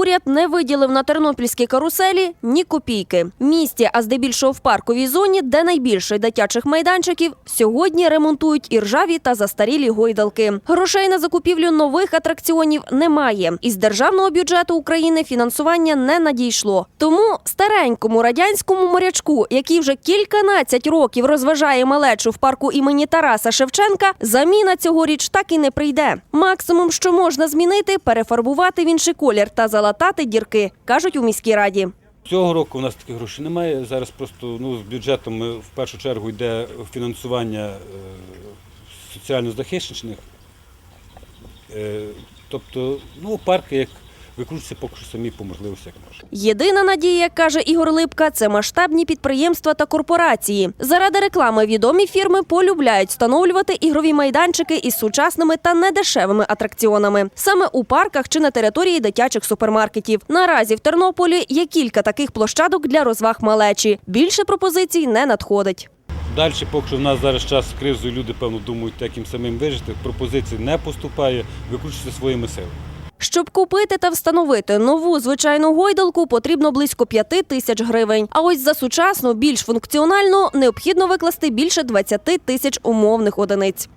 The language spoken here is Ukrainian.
уряд не виділив на тернопільській каруселі ні копійки. Місті, а здебільшого в парковій зоні, де найбільше дитячих майданчиків, сьогодні ремонтують і ржаві та застарілі гойдалки. Грошей на закупівлю нових атракціонів немає. Із державного бюджету України фінансування не надійшло. Тому старенькому радянському морячку, який вже кільканадцять років розважає малечу в парку імені Тараса Шевченка, заміна цьогоріч так і не прийде. Максимум, що можна змінити, перефарбувати в інший колір та залатати дірки, кажуть у міській раді. Цього року у нас таких грошей немає. Зараз просто ну, з бюджетом ми в першу чергу йде фінансування е, соціально захищених. Е, тобто, ну, парки як викручуються поки що самі по можливості, як можуть. Єдина надія, каже Ігор Липка, це масштабні підприємства та корпорації. Заради реклами відомі фірми полюбляють встановлювати ігрові майданчики із сучасними та недешевими атракціонами саме у парках чи на території дитячих супермаркетів. Наразі в Тернополі є кілька таких площадок для розваг малечі. Більше пропозицій не надходить. Далі, поки що в нас зараз час з кризою, люди, певно, думають, як їм самим вижити. Пропозицій не поступає, викручуються своїми силами. Щоб купити та встановити нову звичайну гойдалку, потрібно близько п'яти тисяч гривень. А ось за сучасну, більш функціональну, необхідно викласти більше 20 тисяч умовних одиниць.